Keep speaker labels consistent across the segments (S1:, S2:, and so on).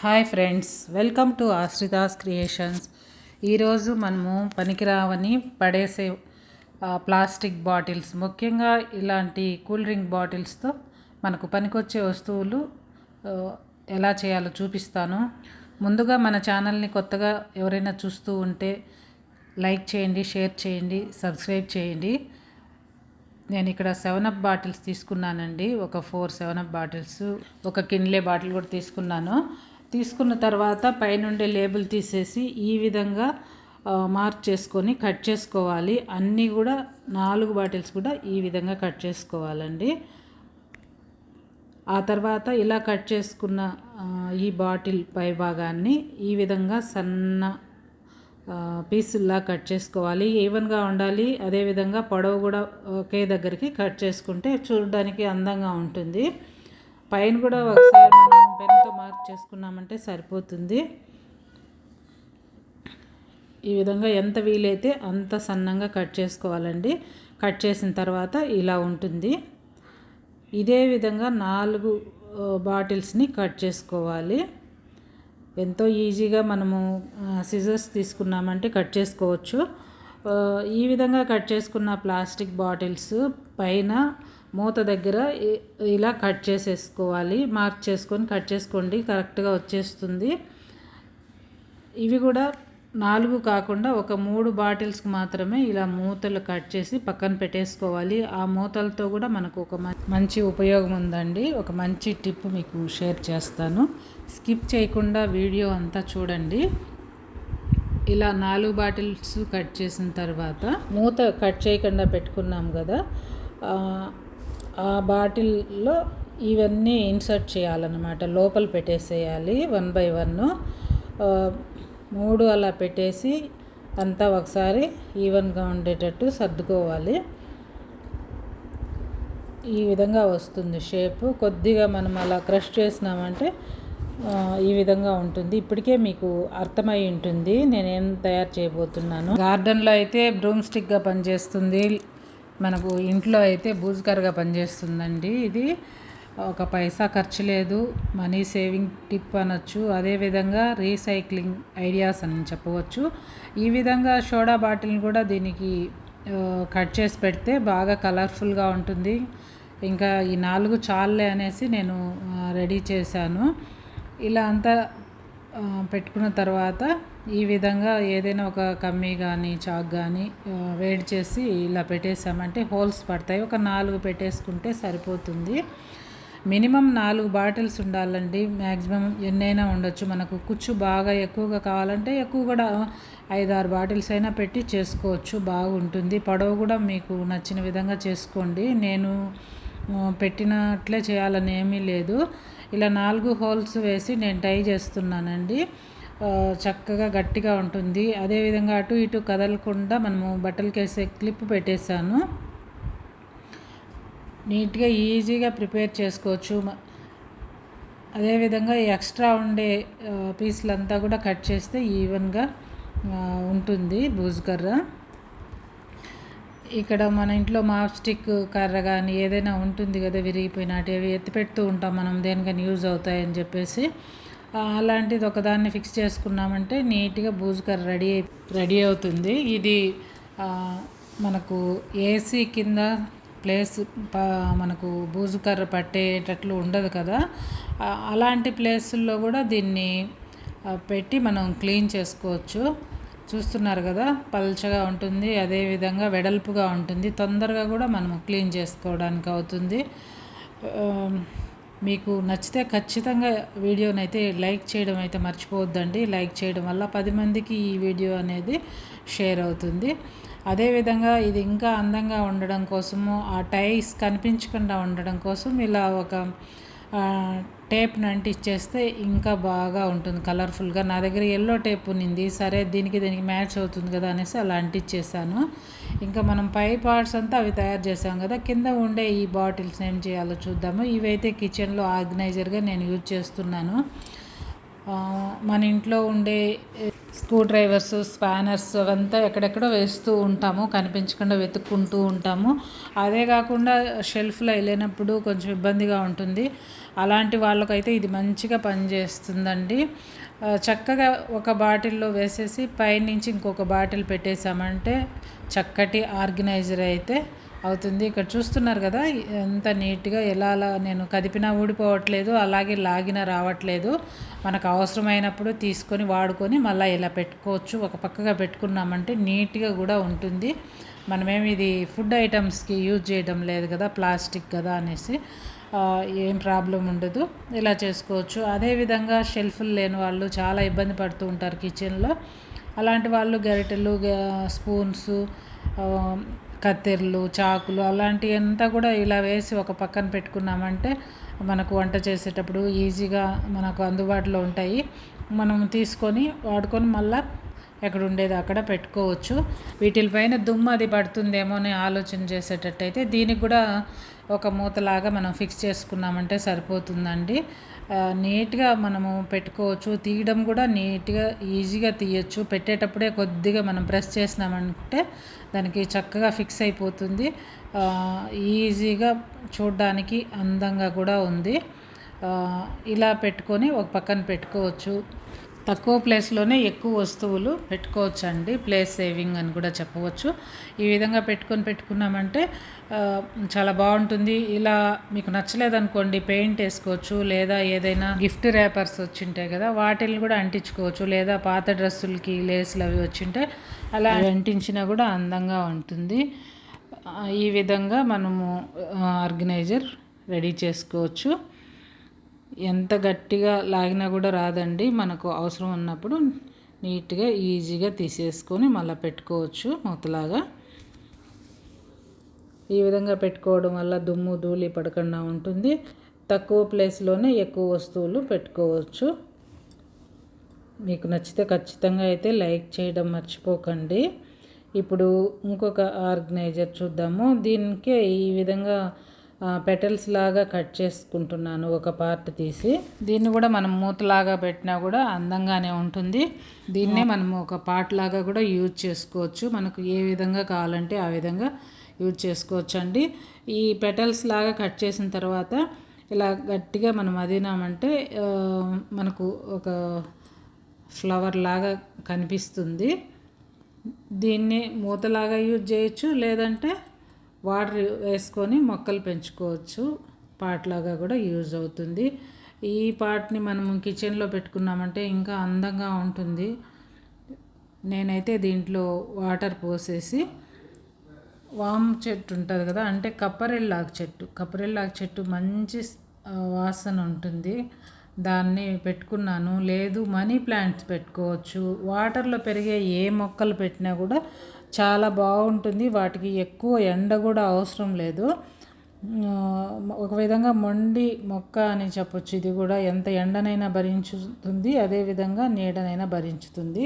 S1: Hi friends welcome to Ashrita's creations. ఈరోజు మనము పనికిరావని పడేసే ప్లాస్టిక్ బాటిల్స్ ముఖ్యంగా ఇలాంటి కూల్ డ్రింక్ బాటిల్స్తో మనకు పనికొచ్చే వస్తువులు ఎలా చేయాలో చూపిస్తాను. ముందుగా మన ఛానల్ని కొత్తగా ఎవరైనా చూస్తూ ఉంటే లైక్ చేయండి షేర్ చేయండి సబ్స్క్రైబ్ చేయండి. నేను ఇక్కడ సెవెన్ అప్ బాటిల్స్ తీసుకున్నానండి. ఒక ఫోర్ సెవెన్ అప్ బాటిల్స్ ఒక కిన్లే బాటిల్ కూడా తీసుకున్నాను. తీసుకున్న తర్వాత పైనుండే లేబుల్ తీసేసి ఈ విధంగా మార్క్ చేసుకొని కట్ చేసుకోవాలి. అన్నీ కూడా నాలుగు బాటిల్స్ కూడా ఈ విధంగా కట్ చేసుకోవాలండి. ఆ తర్వాత ఇలా కట్ చేసుకున్న ఈ బాటిల్ పై భాగాన్ని ఈ విధంగా సన్న పీసుల్లా కట్ చేసుకోవాలి. ఈవెన్గా ఉండాలి. అదేవిధంగా పొడవు కూడా ఒకే దగ్గరికి కట్ చేసుకుంటే చూడడానికి అందంగా ఉంటుంది. పైన కూడా ఒకసారి మనం కట్ చేసుకున్నామంటే సరిపోతుంది. ఈ విధంగా ఎంత వీలైతే అంత సన్నంగా కట్ చేసుకోవాలండి. కట్ చేసిన తర్వాత ఇలా ఉంటుంది. ఇదే విధంగా నాలుగు బాటిల్స్ని కట్ చేసుకోవాలి. ఎంతో ఈజీగా మనము సిజర్స్ తీసుకున్నామంటే కట్ చేసుకోవచ్చు. ఈ విధంగా కట్ చేసుకున్న ప్లాస్టిక్ బాటిల్స్ పైన మూత దగ్గర ఇలా కట్ చేసేసుకోవాలి. మార్క్ చేసుకొని కట్ చేసుకోండి. కరెక్ట్గా వచ్చేస్తుంది. ఇవి కూడా నాలుగు కాకుండా ఒక మూడు బాటిల్స్కి మాత్రమే ఇలా మూతలు కట్ చేసి పక్కన పెట్టేసుకోవాలి. ఆ మూతలతో కూడా మనకు ఒక మంచి ఉపయోగం ఉందండి. ఒక మంచి టిప్ మీకు షేర్ చేస్తాను. స్కిప్ చేయకుండా వీడియో అంతా చూడండి. ఇలా నాలుగు బాటిల్స్ కట్ చేసిన తర్వాత మూత కట్ చేయకుండా పెట్టుకున్నాం కదా. ఆ, బాటిల్లో ఇవన్నీ ఇన్సర్ట్ చేయాలన్నమాట. లోపల పెట్టేసేయాలి వన్ బై వన్. మూడు అలా పెట్టేసి అంతా ఒకసారి ఈవెన్గా ఉండేటట్టు సర్దుకోవాలి. ఈ విధంగా వస్తుంది షేప్. కొద్దిగా మనం అలా క్రష్ చేసినామంటే ఈ విధంగా ఉంటుంది. ఇప్పటికే మీకు అర్థమై ఉంటుంది. నేనేం తయారు చేయబోతున్నాను. గార్డెన్లో అయితే బ్రూమ్ స్టిక్గా పనిచేస్తుంది. మనకు ఇంట్లో అయితే బూజుకర్గా పనిచేస్తుందండి ఇది. ఒక పైసా ఖర్చు లేదు మనీ సేవింగ్ టిప్ అనొచ్చు అదేవిధంగా రీసైక్లింగ్ ఐడియాస్ అని చెప్పవచ్చు. ఈ విధంగా సోడా బాటిల్ని కూడా దీనికి కట్ చేసి పెడితే బాగా కలర్ఫుల్గా ఉంటుంది. ఇంకా ఈ నాలుగు చాలే అనేసి నేను రెడీ చేశాను. ఇలా అంతా పెట్టుకున్న తర్వాత ఈ విధంగా ఏదైనా ఒక కమ్మీ కానీ చాక్ కానీ వేడి చేసి ఇలా పెట్టేసామంటే హోల్స్ పడతాయి. ఒక నాలుగు పెట్టేసుకుంటే సరిపోతుంది. మినిమం నాలుగు బాటిల్స్ ఉండాలండి. మ్యాక్సిమం ఎన్నైనా ఉండొచ్చు. మనకు కుచ్చు బాగా ఎక్కువగా కావాలంటే ఎక్కువ కూడా ఐదు ఆరు బాటిల్స్ అయినా పెట్టి చేసుకోవచ్చు. బాగుంటుంది. పొడవు కూడా మీకు నచ్చిన విధంగా చేసుకోండి. నేను పెట్టినట్లే చేయాలని ఏమీ లేదు. ఇలా నాలుగు హోల్స్ వేసి నేను టై చేస్తున్నానండి. చక్కగా గట్టిగా ఉంటుంది. అదేవిధంగా అటు ఇటు కదలకుండా మనము బట్టలకేసే క్లిప్ పెట్టేశాను. నీట్గా ఈజీగా ప్రిపేర్ చేసుకోవచ్చు. అదేవిధంగా ఈ ఎక్స్ట్రా ఉండే పీసులంతా కూడా కట్ చేస్తే ఈవెన్గా ఉంటుంది బూజు ఇక్కడ మన ఇంట్లో మాప్ స్టిక్ కర్ర కానీ ఏదైనా ఉంటుంది కదా విరిగిపోయినట్టు అవి ఎత్తి పెడుతూ ఉంటాం మనం దేనికైనా యూజ్ అవుతాయని చెప్పేసి. అలాంటిది ఒకదాన్ని ఫిక్స్ చేసుకున్నామంటే నీట్గా బూజు కర్ర రెడీ అయి రెడీ అవుతుంది. ఇది మనకు ఏసీ కింద ప్లేస్ ప మనకు బూజు కర్ర పట్టేటట్లు ఉండదు కదా. అలాంటి ప్లేసుల్లో కూడా దీన్ని పెట్టి మనం క్లీన్ చేసుకోవచ్చు. చూస్తున్నారు కదా పల్చగా ఉంటుంది అదేవిధంగా వెడల్పుగా ఉంటుంది. తొందరగా కూడా మనం క్లీన్ చేసుకోవడానికి అవుతుంది. మీకు నచ్చితే ఖచ్చితంగా వీడియోని అయితే లైక్ చేయడం అయితే మర్చిపోవద్దండి. లైక్ చేయడం వల్ల పది మందికి ఈ వీడియో అనేది షేర్ అవుతుంది. అదేవిధంగా ఇది ఇంకా అందంగా ఉండడం కోసము ఆ టైస్ కనిపించకుండా ఉండడం కోసం ఇలా ఒక టేప్ని అంటించేస్తే ఇంకా బాగా ఉంటుంది కలర్ఫుల్గా. నా దగ్గర ఎల్లో టేప్ ఉన్నింది సరే దీనికి దీనికి మ్యాచ్ అవుతుంది కదా అనేసి అలా అంటించేసాను. ఇంకా మనం పై పార్ట్స్ అంతా అవి తయారు చేసాం కదా కింద ఉండే ఈ బాటిల్స్ ఏం చేయాలో చూద్దాము. ఇవైతే కిచెన్లో ఆర్గనైజర్గా నేను యూజ్ చేస్తున్నాను. మన ఇంట్లో ఉండే స్క్రూ డ్రైవర్స్ స్పానర్స్ అవంతా ఎక్కడెక్కడో వేస్తూ ఉంటాము కనిపించకుండా వెతుక్కుంటూ ఉంటాము. అదే కాకుండా షెల్ఫ్లో వెళ్ళినప్పుడు కొంచెం ఇబ్బందిగా ఉంటుంది. అలాంటి వాళ్ళకైతే ఇది మంచిగా పనిచేస్తుందండి. చక్కగా ఒక బాటిల్లో వేసేసి పైనుంచి ఇంకొక బాటిల్ పెట్టేసామంటే చక్కటి ఆర్గనైజర్ అయితే అవుతుంది. ఇక్కడ చూస్తున్నారు కదా ఎంత నీట్గా ఎలా అలా నేను కదిపినా ఊడిపోవట్లేదు అలాగే లాగినా రావట్లేదు. మనకు అవసరమైనప్పుడు తీసుకొని వాడుకొని మళ్ళీ ఇలా పెట్టుకోవచ్చు. ఒక పక్కగా పెట్టుకున్నామంటే నీట్గా కూడా ఉంటుంది. మనమేమి ఇది ఫుడ్ ఐటమ్స్కి యూజ్ చేయడం లేదు కదా ప్లాస్టిక్ కదా అనేసి. ఏం ప్రాబ్లం ఉండదు. ఇలా చేసుకోవచ్చు. అదేవిధంగా షెల్ఫ్లు లేని వాళ్ళు చాలా ఇబ్బంది పడుతూ ఉంటారు కిచెన్లో. అలాంటి వాళ్ళు గరిటెలు స్పూన్స్ కత్తెరలు చాకులు అలాంటివి అంతా కూడా ఇలా వేసి ఒక పక్కన పెట్టుకున్నామంటే మనకు వంట చేసేటప్పుడు ఈజీగా మనకు అందుబాటులో ఉంటాయి. మనం తీసుకొని వాడుకొని మళ్ళీ ఎక్కడ ఉండేది అక్కడ పెట్టుకోవచ్చు. వీటిపైన దుమ్ము అది పడుతుందేమో అని ఆలోచన చేసేటట్టయితే దీనికి కూడా ఒక మూతలాగా మనం ఫిక్స్ చేసుకున్నామంటే సరిపోతుందండి. నీట్గా మనము పెట్టుకోవచ్చు. తీయడం కూడా నీట్గా ఈజీగా తీయచ్చు. పెట్టేటప్పుడే కొద్దిగా మనం ప్రెస్ చేసినామంటే దానికి చక్కగా ఫిక్స్ అయిపోతుంది. ఈజీగా చూడడానికి అందంగా కూడా ఉంది. ఇలా పెట్టుకొని ఒక పక్కన పెట్టుకోవచ్చు. తక్కువ ప్లేస్లోనే ఎక్కువ వస్తువులు పెట్టుకోవచ్చండి. ప్లేస్ సేవింగ్ అని కూడా చెప్పవచ్చు. ఈ విధంగా పెట్టుకొని పెట్టుకున్నామంటే చాలా బాగుంటుంది. ఇలా మీకు నచ్చలేదనుకోండి పెయింట్ వేసుకోవచ్చు లేదా ఏదైనా గిఫ్ట్ ర్యాపర్స్ వచ్చింటాయి కదా వాటిని కూడా అంటించుకోవచ్చు లేదా పాత డ్రెస్సులకి లేస్లు అవి వచ్చింటే అలా అంటించినా కూడా అందంగా ఉంటుంది. ఈ విధంగా మనము ఆర్గనైజర్ రెడీ చేసుకోవచ్చు. ఎంత గట్టిగా లాగినా కూడా రాదండి. మనకు అవసరం ఉన్నప్పుడు నీట్గా ఈజీగా తీసేసుకొని మళ్ళీ పెట్టుకోవచ్చు మూతలాగా. ఈ విధంగా పెట్టుకోవడం వల్ల దుమ్ము ధూళి పడకుండా ఉంటుంది. తక్కువ ప్లేస్లోనే ఎక్కువ వస్తువులు పెట్టుకోవచ్చు. మీకు నచ్చితే ఖచ్చితంగా అయితే లైక్ చేయడం మర్చిపోకండి. ఇప్పుడు ఇంకొక ఆర్గనైజర్ చూద్దాము. దీనికి ఈ విధంగా పెటల్స్ లాగా కట్ చేసుకుంటున్నాను ఒక పార్ట్ తీసి. దీన్ని కూడా మనం మూతలాగా పెట్టినా కూడా అందంగానే ఉంటుంది. దీన్నే మనం ఒక పార్ట్ లాగా కూడా యూజ్ చేసుకోవచ్చు. మనకు ఏ విధంగా కావాలంటే ఆ విధంగా యూజ్ చేసుకోవచ్చు అండి ఈ పెటల్స్ లాగా కట్ చేసిన తర్వాత ఇలా గట్టిగా మనం అదినామంటే మనకు ఒక ఫ్లవర్ లాగా కనిపిస్తుంది. దీన్ని మూతలాగా యూజ్ చేయొచ్చు లేదంటే వాటర్ వేసుకొని మొక్కలు పెంచుకోవచ్చు. పాట్లాగా కూడా యూజ్ అవుతుంది. ఈ పాట్ని మనం కిచెన్లో పెట్టుకున్నామంటే ఇంకా అందంగా ఉంటుంది. నేనైతే దీంట్లో వాటర్ పోసేసి వామ్ చెట్టు ఉంటుంది కదా అంటే కప్పరెల్లాకు చెట్టు. కప్పరెల్లాకు చెట్టు మంచి వాసన ఉంటుంది. దాన్ని పెట్టుకున్నాను. లేదు మనీ ప్లాంట్స్ పెట్టుకోవచ్చు. వాటర్లో పెరిగే ఏ మొక్కలు పెట్టినా కూడా చాలా బాగుంటుంది. వాటికి ఎక్కువ ఎండ కూడా అవసరం లేదు. ఒక విధంగా మొండి మొక్క అని చెప్పొచ్చు. ఇది కూడా ఎంత ఎండనైనా భరించుతుంది అదేవిధంగా నీడనైనా భరించుతుంది.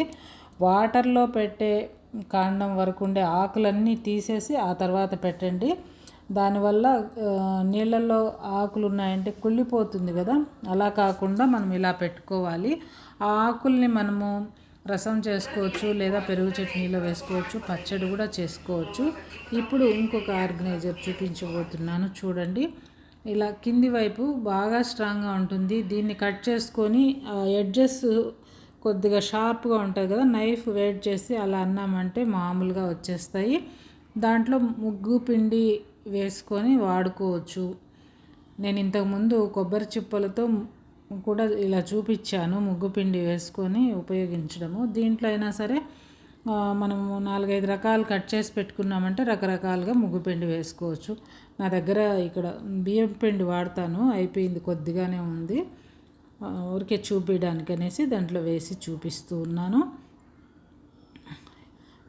S1: వాటర్లో పెట్టే కాండం వరకు ఉండే ఆకులన్నీ తీసేసి ఆ తర్వాత పెట్టండి. దానివల్ల నీళ్ళల్లో ఆకులు ఉన్నాయంటే కుళ్ళిపోతుంది కదా. అలా కాకుండా మనం ఇలా పెట్టుకోవాలి. ఆ ఆకుల్ని మనము రసం చేసుకోవచ్చు లేదా పెరుగు చట్నీలో వేసుకోవచ్చు పచ్చడి కూడా చేసుకోవచ్చు. ఇప్పుడు ఇంకొక ఆర్గనైజర్ చూపించబోతున్నాను చూడండి. ఇలా కింది వైపు బాగా స్ట్రాంగ్గా ఉంటుంది. దీన్ని కట్ చేసుకొని ఎడ్జెస్ కొద్దిగా షార్ప్గా ఉంటుంది కదా నైఫ్ వెయిట్ చేసి అలా అన్నామంటే మామూలుగా వచ్చేస్తాయి. దాంట్లో ముగ్గు పిండి వేసుకొని వాడుకోవచ్చు. నేను ఇంతకుముందు కొబ్బరి చిప్పలతో కూడా ఇలా చూపించాను ముగ్గు పిండి వేసుకొని ఉపయోగించడము. దీంట్లో అయినా సరే మనము నాలుగైదు రకాలు కట్ చేసి పెట్టుకున్నామంటే రకరకాలుగా ముగ్గు పిండి వేసుకోవచ్చు. నా దగ్గర ఇక్కడ బియ్యం పిండి వాడతాను అయిపోయింది కొద్దిగానే ఉంది. ఊరికే చూపించడానికి అనేసి దాంట్లో వేసి చూపిస్తూ ఉన్నాను.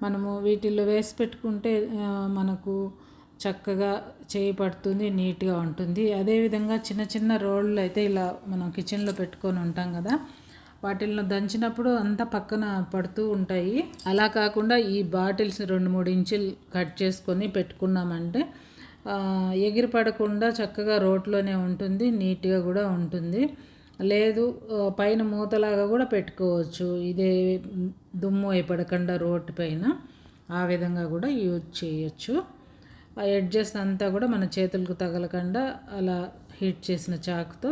S1: మనము వీటిల్లో వేసి పెట్టుకుంటే మనకు చక్కగా చేయి పడుతుంది నీట్గా ఉంటుంది. అదేవిధంగా చిన్న చిన్న రోళ్ళు అయితే ఇలా మనం కిచెన్లో పెట్టుకొని ఉంటాం కదా వాటిల్లో దంచినప్పుడు అంతా పక్కన పడుతూ ఉంటాయి. అలా కాకుండా ఈ బాటిల్స్ రెండు మూడు ఇంచులు కట్ చేసుకొని పెట్టుకున్నామంటే ఎగిరి పడకుండా చక్కగా రోడ్లోనే ఉంటుంది నీట్గా కూడా ఉంటుంది. లేదు పైన మూతలాగా కూడా పెట్టుకోవచ్చు. ఇదే దుమ్ము అయిపడకుండా రోడ్డు పైన ఆ విధంగా కూడా యూజ్ చేయొచ్చు. ఆ ఎడ్జెస్ అంతా కూడా మన చేతులకు తగలకుండా అలా హీట్ చేసిన చాకుతో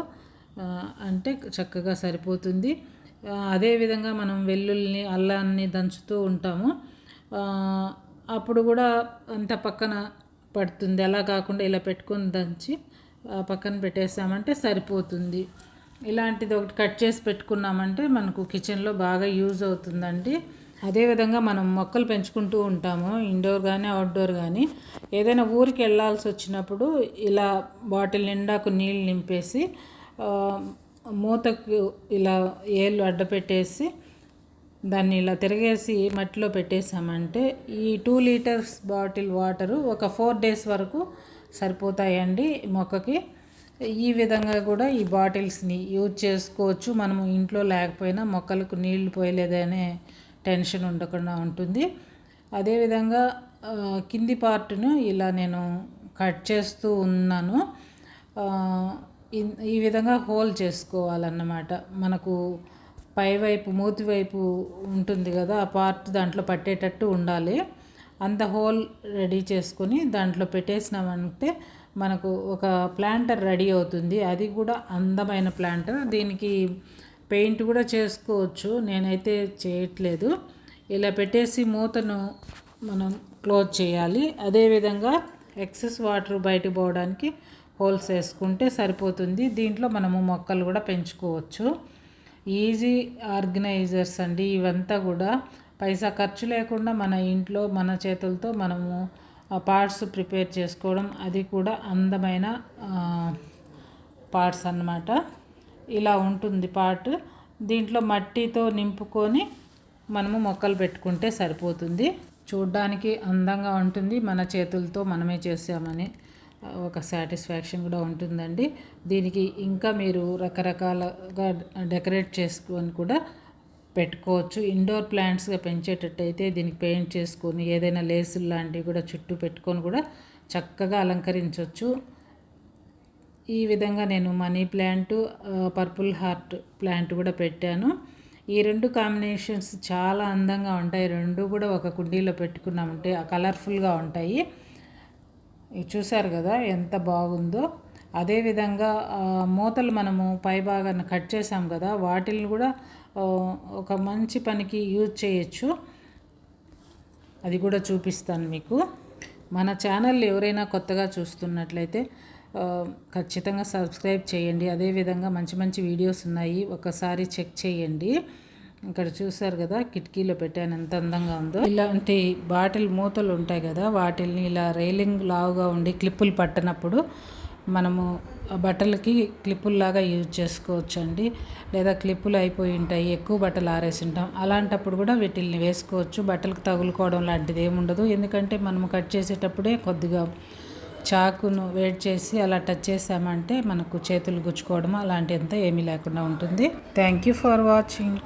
S1: అంటే చక్కగా సరిపోతుంది. అదేవిధంగా మనం వెల్లుల్ని అల్లాన్ని దంచుతూ ఉంటాము. అప్పుడు కూడా అంత పక్కన పడుతుంది. అలా కాకుండా ఇలా పెట్టుకొని దంచి పక్కన పెట్టేసామంటే సరిపోతుంది. ఇలాంటిది ఒకటి కట్ చేసి పెట్టుకున్నామంటే మనకు కిచెన్లో బాగా యూజ్ అవుతుందండి. అదేవిధంగా మనం మొక్కలు పెంచుకుంటూ ఉంటాము ఇండోర్ కానీ అవుట్డోర్ కానీ ఏదైనా ఊరికి వెళ్ళాల్సి వచ్చినప్పుడు ఇలా బాటిల్ నిండాకు నీళ్ళు నింపేసి మూతకు ఇలా ఏళ్ళు అడ్డపెట్టేసి దాన్ని ఇలా తిరిగేసి మట్టిలో పెట్టేసామంటే ఈ టూ లీటర్స్ బాటిల్ వాటరు ఒక ఫోర్ డేస్ వరకు సరిపోతాయండి మొక్కకి. ఈ విధంగా కూడా ఈ బాటిల్స్ని యూజ్ చేసుకోవచ్చు. మనము ఇంట్లో లేకపోయినా మొక్కలకు నీళ్ళు పోయలేదనే టెన్షన్ ఉండకుండా ఉంటుంది. అదేవిధంగా కింది పార్ట్ను ఇలా నేను కట్ చేస్తూ ఉన్నాను. ఈ విధంగా హోల్ చేసుకోవాలన్నమాట. మనకు పైవైపు మూతి వైపు ఉంటుంది కదా ఆ పార్ట్ దాంట్లో పట్టేటట్టు ఉండాలి. అంత హోల్ రెడీ చేసుకొని దాంట్లో పెట్టేసినామంటే మనకు ఒక ప్లాంటర్ రెడీ అవుతుంది. అది కూడా అందమైన ప్లాంటర్. దీనికి పెయింట్ కూడా చేసుకోవచ్చు. నేనైతే చేయట్లేదు. ఇలా పెట్టేసి మూతను మనం క్లోజ్ చేయాలి. అదేవిధంగా ఎక్సెస్ వాటర్ బయటకు పోవడానికి హోల్స్ వేసుకుంటే సరిపోతుంది. దీంట్లో మనము మొక్కలు కూడా పెంచుకోవచ్చు. ఈజీ ఆర్గనైజర్స్ అండి. ఇవంతా కూడా పైసా ఖర్చు లేకుండా మన ఇంట్లో మన చేతులతో మనము పార్ట్స్ ప్రిపేర్ చేసుకోవడం అది కూడా అందమైన పార్ట్స్ అన్నమాట. ఇలా ఉంటుంది పార్ట్ దీంట్లో మట్టితో నింపుకొని మనము మొక్కలు పెట్టుకుంటే సరిపోతుంది. చూడ్డానికి అందంగా ఉంటుంది. మన చేతులతో మనమే చేసామని ఒక సాటిస్ఫాక్షన్ కూడా ఉంటుందండి. దీనికి ఇంకా మీరు రకరకాలుగా డెకరేట్ చేసుకొని కూడా పెట్టుకోవచ్చు. ఇండోర్ ప్లాంట్స్గా పెంచేటట్టయితే దీనికి పెయింట్ చేసుకొని ఏదైనా లేసులు లాంటివి కూడా చుట్టూ పెట్టుకొని కూడా చక్కగా అలంకరించవచ్చు ఈ విధంగా నేను money plant purple heart plant కూడా పెట్టాను. ఈ రెండు కాంబినేషన్స్ చాలా అందంగా ఉంటాయి. రెండు కూడా ఒక కుండీలో పెట్టుకున్నామంటే కలర్ఫుల్గా ఉంటాయి. చూశారు చూసారు కదా ఎంత బాగుందో. అదేవిధంగా మూతలు మనము పై భాగాన్ని కట్ చేసాం కదా వాటిని కూడా ఒక మంచి పనికి యూజ్ చేయొచ్చు. అది కూడా చూపిస్తాను మీకు. మన ఛానల్ ఎవరైనా కొత్తగా చూస్తున్నట్లయితే ఖచ్చితంగా సబ్స్క్రైబ్ చేయండి. అదేవిధంగా మంచి మంచి వీడియోస్ ఉన్నాయి. ఒకసారి చెక్ చేయండి. ఇక్కడ చూసారు కదా కిటికీలో పెట్టాను. ఎంత అందంగా ఉందో. ఇలాంటి బాటిల్ మూతలు ఉంటాయి కదా వాటిల్ని ఇలా రైలింగ్ లావుగా ఉండి క్లిప్పులు పట్టనప్పుడు మనము ఆ బట్టలకి క్లిప్పుల్లాగా యూజ్ చేసుకోవచ్చు అండి లేదా క్లిప్పులు అయిపోయి ఉంటాయి ఎక్కువ బట్టలు ఆరేసి ఉంటాం. అలాంటప్పుడు కూడా వీటిల్ని వేసుకోవచ్చు. బట్టలకు తగులుకోవడం లాంటిది ఏముండదు. ఎందుకంటే మనము కట్ చేసేటప్పుడే కొద్దిగా చాకును వేడి చేసి అలా టచ్ చేసామంటే మనకు చేతులు గుచ్చుకోవడం అలాంటి అంతా ఏమీ లేకుండా ఉంటుంది. Thank you for watching